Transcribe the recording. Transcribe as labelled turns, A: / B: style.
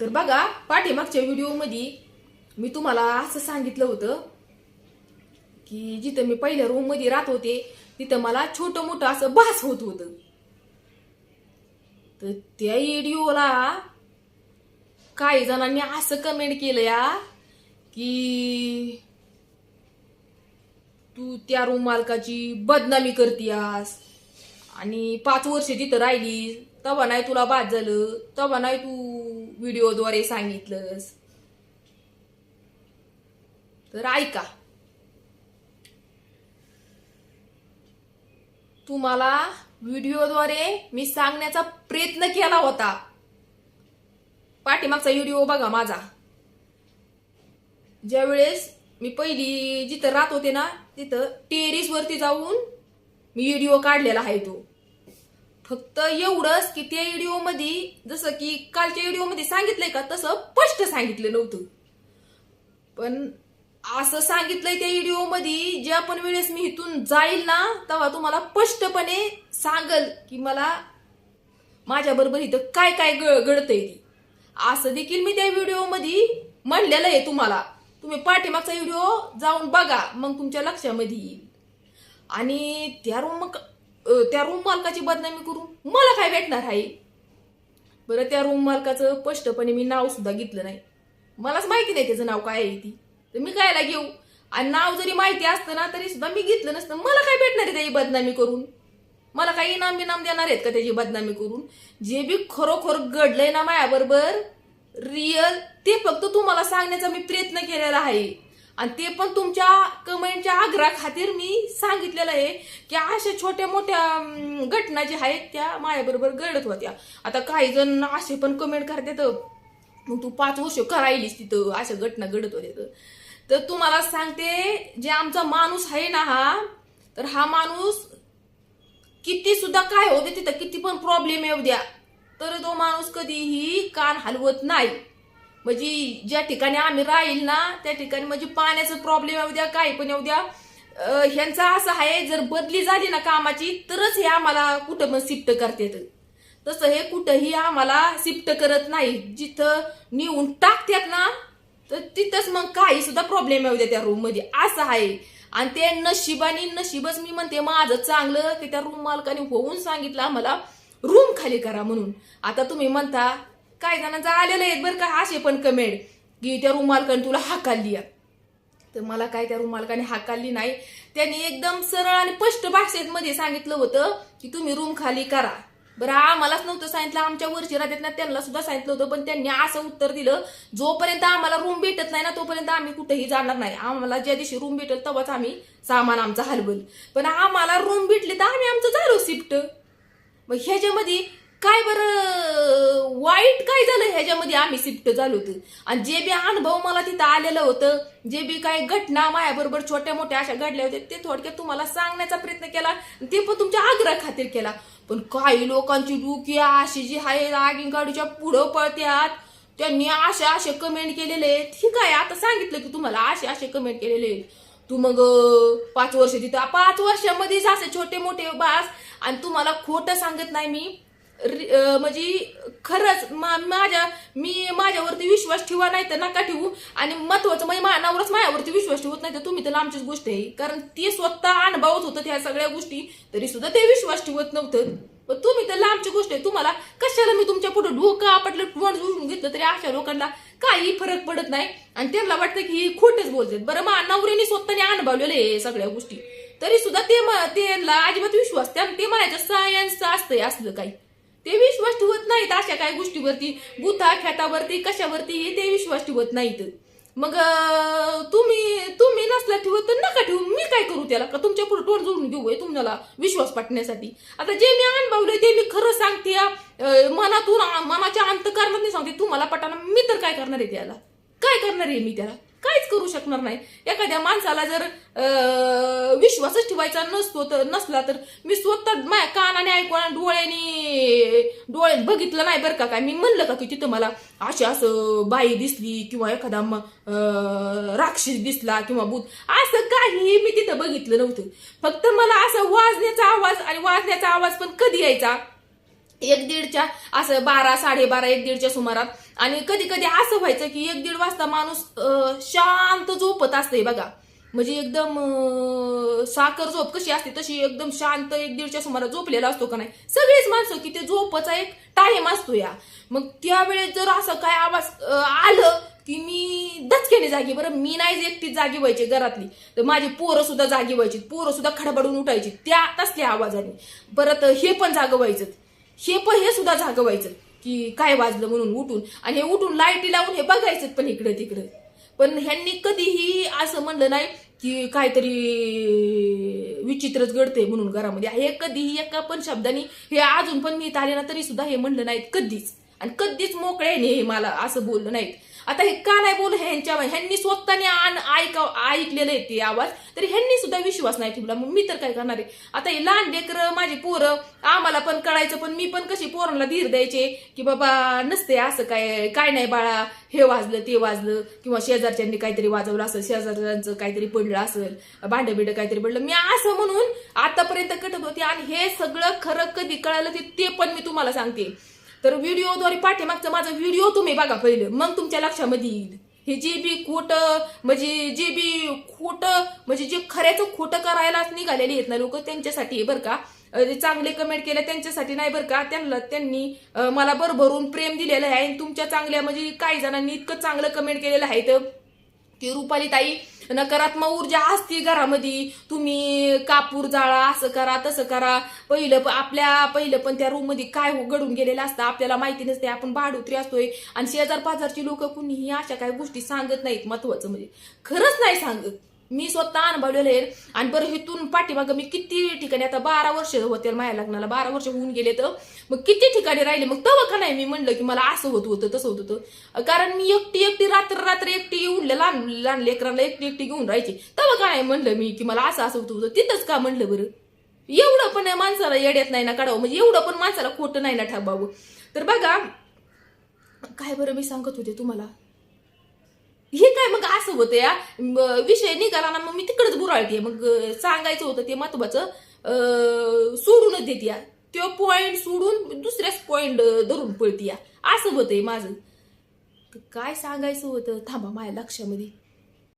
A: तर बघा पाठीमागच्या व्हिडिओमध्ये मी तुम्हाला असं सांगितलं होतं की जिथं मी पहिल्या रूममध्ये राहत होते तिथं मला छोटं मोठं असं भास होत होतं. तर त्या व्हिडिओला काही जणांनी असं कमेंट केलं या की तू त्या रूम मालकाची बदनामी करतीयास आणि पाच वर्ष तिथं राहिली तवा नाही तुला बाद झालं तवा नाही तू व्हिडिओद्वारे सांगितलंस. तर ऐका. तुम्हाला व्हिडिओद्वारे मी सांगण्याचा प्रयत्न केला होता. पाठीमागचा व्हिडिओ बघा माझा. ज्यावेळेस मी पहिली जिथं राहत होते ना तिथं टेरिस वरती जाऊन मी व्हिडिओ काढलेला आहे तो. फक्त एवढंच की त्या व्हिडिओमध्ये जसं की कालच्या व्हिडिओमध्ये सांगितलंय का तसं स्पष्ट सांगितलं नव्हतं. पण असं सांगितलंय त्या व्हिडिओमध्ये ज्या पण वेळेस मी इथून जाईल ना तेव्हा तुम्हाला स्पष्टपणे सांगल की मला माझ्या बरोबर इथं काय काय ग- घडतंय ते. असं देखील मी त्या व्हिडिओमध्ये म्हणलेलं आहे तुम्हाला. तुम्ही पाठीमागचा व्हिडिओ जाऊन बघा मग तुमच्या लक्षामध्ये येईल. आणि त्या रूम त्या रूम मालकाची बदनामी करून मला काय भेटणार आहे? बरं त्या रूम मालकाचं स्पष्टपणे मी नाव सुद्धा घेतलं नाही. मलाच माहिती नाही त्याचं नाव काय आहे ती. तर मी कायला घेऊ? आणि नाव जरी माहिती असतं ना तरी सुद्धा मी घेतलं नसतं. मला काय भेटणार आहे त्याची बदनामी करून? मला काही इनाम बिनाम देणार आहेत का त्याची बदनामी करून? जे बी खरोखर घडलंय ना माझ्याबरोबर रिअल ते फक्त तुम्हाला सांगण्याचा मी प्रयत्न केलेला आहे. आणि ते पण तुमच्या कमेंटच्या आग्रहा खातीर मी सांगितलेलं आहे की अशा छोट्या मोठ्या घटना ज्या आहेत त्या माझ्याबरोबर घडत होत्या आता काही जण असे पण कमेंट करतात मग तू पाच वर्ष करायलीस तिथं अशा घटना घडत होत्या तर. तर तुम्हाला सांगते जे आमचा माणूस आहे ना हा तर हा माणूस किती सुद्धा काय होते तिथं किती पण प्रॉब्लेम येऊ द्या तर तो माणूस कधीही कान हलवत नाही म्हणजे ज्या ठिकाणी आम्ही राहील ना त्या ठिकाणी म्हणजे पाण्याचा प्रॉब्लेम येऊ द्या काही पण येऊ द्या. ह्यांचा असं आहे जर बदली झाली ना कामाची तरच हे आम्हाला कुठं पण शिफ्ट करतात. तसं हे कुठंही आम्हाला शिफ्ट करत नाही. जिथं नेऊन टाकतात ना तर तिथंच मग काही सुद्धा प्रॉब्लेम येऊ द्या त्या रूममध्ये असं आहे. आणि ते नशिबाने नशीबच मी म्हणते माझं चांगलं की त्या रूम मालकाने होऊन सांगितलं आम्हाला रूम खाली करा म्हणून. आता तुम्ही म्हणता काय जणांचं आलेलं आहेत बरं का असे पण कमेंट की त्या रुमालकाने तुला हाकालली तर मला काय त्या रुमालकाने हाकालली नाही. त्यांनी एकदम सरळ आणि स्पष्ट भाषेत मध्ये सांगितलं होतं की तुम्ही रूम खाली करा. बरं आम्हालाच नव्हतं सांगितलं आमच्या वरची राहतात ना त्यांना सुद्धा सांगितलं होतं पण त्यांनी असं उत्तर दिलं जोपर्यंत आम्हाला रूम भेटत नाही ना तोपर्यंत आम्ही कुठेही जाणार नाही. आम्हाला ज्या दिवशी रूम भेटेल तेव्हाच आम्ही सामान आमचं हलवल. पण आम्हाला रूम भेटले तर आम्ही आमचं झालो शिफ्ट. मग ह्याच्यामध्ये काय बरं वाईट काय झालं ह्याच्यामध्ये? आम्ही शिफ्ट झालो होतो. आणि जे बी अनुभव मला तिथं आलेलं होतं जे बी काही घटना माझ्याबरोबर छोट्या मोठ्या अशा घडल्या होत्या ते थोडक्यात तुम्हाला सांगण्याचा प्रयत्न केला आणि ते पण तुमच्या आग्रह खातीर केला. पण काही लोकांची डुकी अशी जी आहे आगीन गाडीच्या पुढं पळत्यात. त्यांनी असे असे कमेंट केलेले आहेत. ठीक आहे आता सांगितलं की तुम्हाला असे असे कमेंट केलेले आहेत? तू मग पाच वर्ष तिथं पाच वर्षामध्येच असे छोटे मोठे बास आणि तुम्हाला खोटं सांगत नाही मी. म्हणजे खरंच मा- माझ्या मी माझ्यावरती विश्वास ठेवा नाही तर नका ठेवू. आणि महत्वाचं म्हणजे मानावरच माझ्यावरती विश्वास ठेवत नाही तर तुम्ही तर आमचीच गोष्ट आहे. कारण ते स्वतः अनुभवत होतं त्या सगळ्या गोष्टी तरी सुद्धा ते विश्वास ठेवत नव्हतं. पण तुम्ही तर लांबची गोष्ट आहे. तुम्हाला कशाला मी तुमच्यापुढे डोकं आपटलं तोंड जुळून घेतलं तरी अशा लोकांना काही फरक पडत नाही. आणि त्यांना वाटतं की ही बोलतात. बरं मग नवऱ्याने स्वतःने अनुभवलेलं आहे हे सगळ्या गोष्टी. तरी सुद्धा ते त्यांना अजिबात विश्वास त्या ते म्हणायचं सायन्स असतंय असलं काही. ते विश्वास ठेवत नाहीत अशा काही गोष्टीवरती बुथा खेतावरती कशावरती हे ते विश्वास ठेवत नाहीत. मग तुम्ही तुम्ही नसला ठेवत तर नका ठेवू. मी काय करू त्याला? का तुमच्यापुढे तोंड जोडून घेऊ तुम्हाला विश्वास पाठण्यासाठी आता जे मी अनुभवलंय ते मी खरं सांगते मनातून मनाच्या अंतकारणात नाही सांगते. तुम्हाला पटाना मी तर काय करणार आहे त्याला? काय करणार आहे मी त्याला? काहीच करू शकणार नाही. एखाद्या माणसाला जर विश्वासच ठेवायचा नसतो तर नसला तर मी स्वतः माझ्या कानाने ऐकून आणि डोळ्याने डोळ्यात बघितलं नाही बरं का काय. मी म्हणलं का की तिथं मला अशी असं बाई दिसली किंवा एखादा राक्षस दिसला किंवा भूत. असं काही मी तिथं बघितलं नव्हतं. फक्त मला असं वाजण्याचा आवाज आणि वाजण्याचा आवाज पण कधी यायचा? एक दीडच्या असं बारा साडेबारा एक दीडच्या सुमारात. आणि कधी कधी असं व्हायचं की एक दीड वाजता माणूस शांत झोपत असतंय बघा. म्हणजे एकदम साखर झोप कशी असते तशी एकदम शांत एक दीडच्या सुमारात झोपलेला असतो का नाही? सगळीच माणसं की ते झोपचा एक टाइम असतो या. मग त्यावेळेस जर असं काय आवाज आलं की मी दचकेने जागी बरं मी नाही एकटीच जागी व्हायची घरातली तर माझी पोरं सुद्धा जागी व्हायची पोरं सुद्धा खडबडून उठायची त्या तसल्या आवाजाने. परत हे पण जागं व्हायचं. हे पण हे सुद्धा जागं व्हायचं की काय वाजलं म्हणून उठून. आणि हे उठून लाईटी लावून हे बघायचं पण इकडे तिकडे. पण ह्यांनी कधीही असं म्हणलं नाही की काहीतरी विचित्रच घडते म्हणून घरामध्ये. हे कधीही एका पण शब्दाने हे अजून पण मी इथं आले ना तरी सुद्धा हे म्हणलं नाहीत कधीच. आणि कधीच मोकळ्याने हे मला असं बोललं नाहीत. आता हे का नाही बोल ह्यांच्या ह्यांनी स्वतःने आण ऐका ऐकलेलं आहे ते आवाज. तर ह्यांनी सुद्धा विश्वास नाही ठेवला. मग मी तर काय करणार आहे? आता हे लहान लेकर माझी पोरं आम्हाला पण कळायचं पण मी पण कशी पोरांना धीर द्यायचे? की बाबा नसते असं काय काय नाही बाळा. हे वाजलं ते वाजलं. किंवा शेजारच्यांनी काहीतरी वाजवलं असेल शेजारच्यांचं काहीतरी पडलं असेल भांडं बिडं काहीतरी पडलं. मी असं म्हणून आतापर्यंत कटत होते. आणि हे सगळं खरं कधी कळालं ते पण मी तुम्हाला सांगते. तर व्हिडिओद्वारे पाठीमागचा माझा व्हिडिओ तुम्ही बघा पहिलं. मग तुमच्या लक्षामध्ये येईल. हे जे बी खोटं म्हणजे जे बी खोटं म्हणजे जे खऱ्याचं खोटं करायलाच निघालेले आहेत ना लोक त्यांच्यासाठी आहे बरं का. चांगले कमेंट केले त्यांच्यासाठी नाही बरं का. त्यांना त्यांनी मला भरभरून प्रेम दिलेलं आहे आणि तुमच्या चांगल्या म्हणजे काही जणांनी इतकं चांगलं कमेंट केलेलं आहे तर की रुपाली ताई नकारात्मक ऊर्जा असते घरामध्ये. तुम्ही कापूर जाळा असं करा तसं करा. पहिलं आपल्या पहिलं पण त्या रूममध्ये काय हो- घडून गेलेलं असतं आपल्याला माहिती नसते. आपण भाडुत्री असतोय आणि शेजार पाजारची लोक कुणीही अशा काही गोष्टी सांगत नाहीत महत्वाचं म्हणजे. खरंच नाही सांगत. मी स्वतः अनुभवलेलं आहे. आणि बरं इथून पाठीमागं मी किती ठिकाणी आता बारा वर्ष होते माझ्या लग्नाला बारा वर्ष होऊन गेले तर. मग किती ठिकाणी राहिले? मग तेव्हा का नाही मी म्हणलं की मला असं होत होतं तसं होत होतं. कारण मी एकटी एकटी रात्र रात्र एकटी उडलं लहान लहान लेकरांना एकटी एकटी घेऊन राहायची. तेव्हा का नाही म्हणलं मी की मला असं असं होत होतं. तिथंच का म्हणलं बरं? एवढं पण माणसाला येड्यात नाही ना काढावं म्हणजे एवढं पण माणसाला खोटं नाही ना ठाबावं तर बघा काय बरं मी सांगत होते तुम्हाला? हे काय मग असं होतं या? विषय निघाला ना मग मी तिकडच बुराळते. मग सांगायचं होतं ते महत्वाचं सोडूनच देते या. तो पॉइंट सोडून दुसऱ्याच पॉइंट धरून पळते या. असं होतंय माझं. तर काय सांगायचं होतं? थांबा माझ्या लक्षामध्ये.